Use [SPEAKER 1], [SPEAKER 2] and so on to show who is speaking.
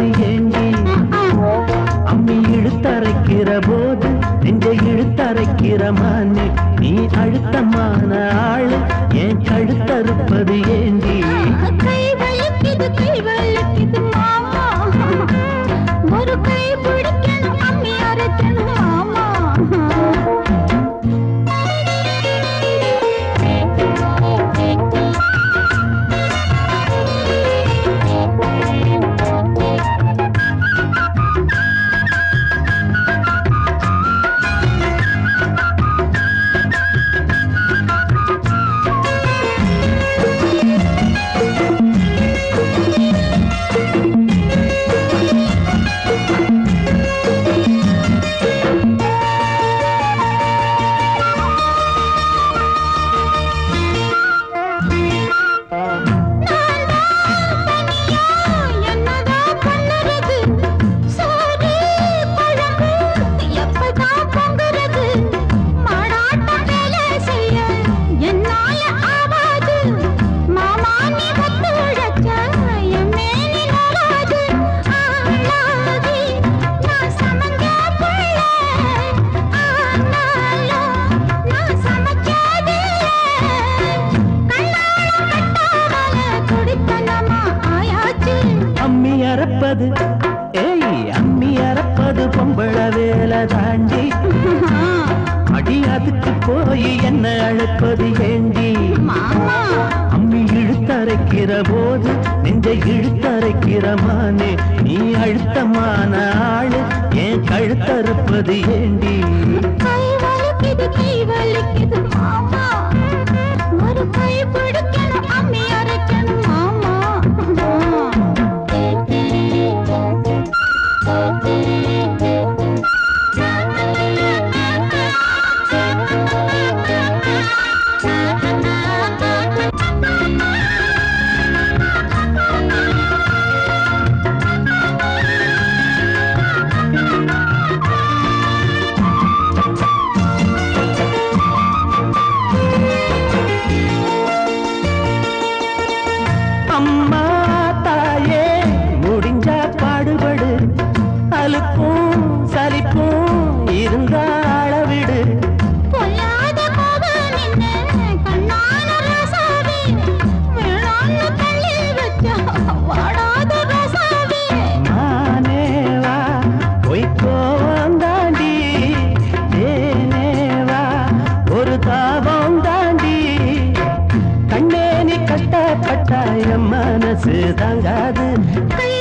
[SPEAKER 1] போது ஏங்கி
[SPEAKER 2] அம்மி இழுத்தரைக்கிற போது நெஞ்சை இழுத்தரைக்கிற மானு நீ அழுத்தமான ஆள் ஏன் கழுத்தறுப்பது
[SPEAKER 1] ஏங்கி ஒரு கை
[SPEAKER 2] பறப்பது ஏய் அம்மி அறப்பது பொம்பள வேலை தாண்டி. அடியாத்துக்கு போய் என்ன அழைப்பது ஏண்டி? அம்மி இழுத்தரைக்கிற போது நெஞ்சை இழுத்தரைக்கிற மானே நீ அழுத்தமான ஆளு ஏன் கழுத்தறுப்பது ஏண்டி?
[SPEAKER 1] ஒரு கை
[SPEAKER 2] கொடுக்கணும் அம்மியா. அது
[SPEAKER 1] கை